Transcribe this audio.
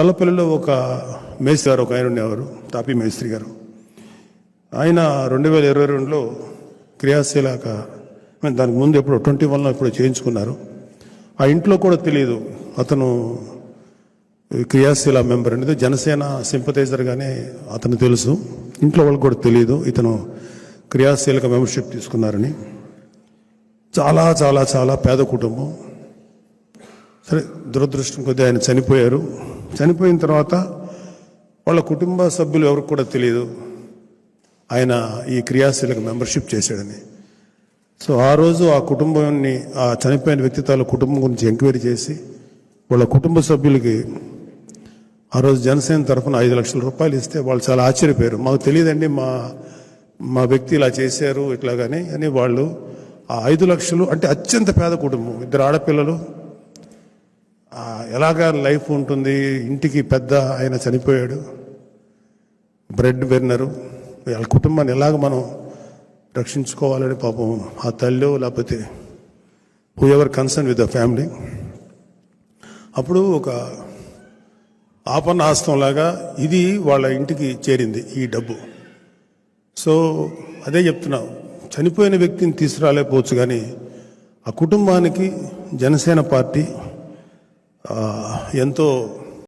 చల్లపల్లిలో ఒక మేస్త్రి గారు ఒక ఆయన ఉండేవారు తాపి మేస్త్రి గారు. ఆయన రెండు వేల ఇరవై రెండులో క్రియాశీలక దానికి ముందు ఎప్పుడు ట్వంటీ వన్లో ఎప్పుడు చేయించుకున్నారు. ఆ ఇంట్లో కూడా తెలియదు అతను క్రియాశీల మెంబర్ అనేది జనసేన సింపతైజర్గానే అతను తెలుసు. ఇంట్లో వాళ్ళకి కూడా తెలియదు ఇతను క్రియాశీలక మెంబర్షిప్ తీసుకున్నారని. చాలా చాలా చాలా పేద కుటుంబం. సరే దురదృష్టం కొద్దీ ఆయన చనిపోయారు. చనిపోయిన తర్వాత వాళ్ళ కుటుంబ సభ్యులు ఎవరికి కూడా తెలియదు ఆయన ఈ క్రియాశీలక మెంబర్షిప్ చేశాడని. సో ఆ రోజు ఆ కుటుంబాన్ని ఆ చనిపోయిన వ్యక్తి తాలూ కుటుంబం గురించి ఎంక్వైరీ చేసి వాళ్ళ కుటుంబ సభ్యులకి ఆ రోజు జనసేన తరఫున ఐదు లక్షల రూపాయలు ఇస్తే వాళ్ళు చాలా ఆశ్చర్యపోయారు. మాకు తెలియదండి మా మా వ్యక్తి ఇలా చేశారు ఇట్లాగని అని వాళ్ళు ఆ ఐదు లక్షలు అంటే అత్యంత పేద కుటుంబం. ఇద్దరు ఆడపిల్లలు ఎలాగా లైఫ్ ఉంటుంది? ఇంటికి పెద్ద ఆయన చనిపోయాడు. Bread winner. వాళ్ళ కుటుంబాన్ని ఎలాగ మనం రక్షించుకోవాలని పాపం ఆ తల్లి లేకపోతే who ever concern with the family అప్పుడు ఒక ఆపన్న హస్తంలాగా ఇది వాళ్ళ ఇంటికి చేరింది ఈ డబ్బు. సో అదే చెప్తున్నా. చనిపోయిన వ్యక్తిని తీసుకురాలేకపోవచ్చు కానీ ఆ కుటుంబానికి జనసేన పార్టీ ఎంతో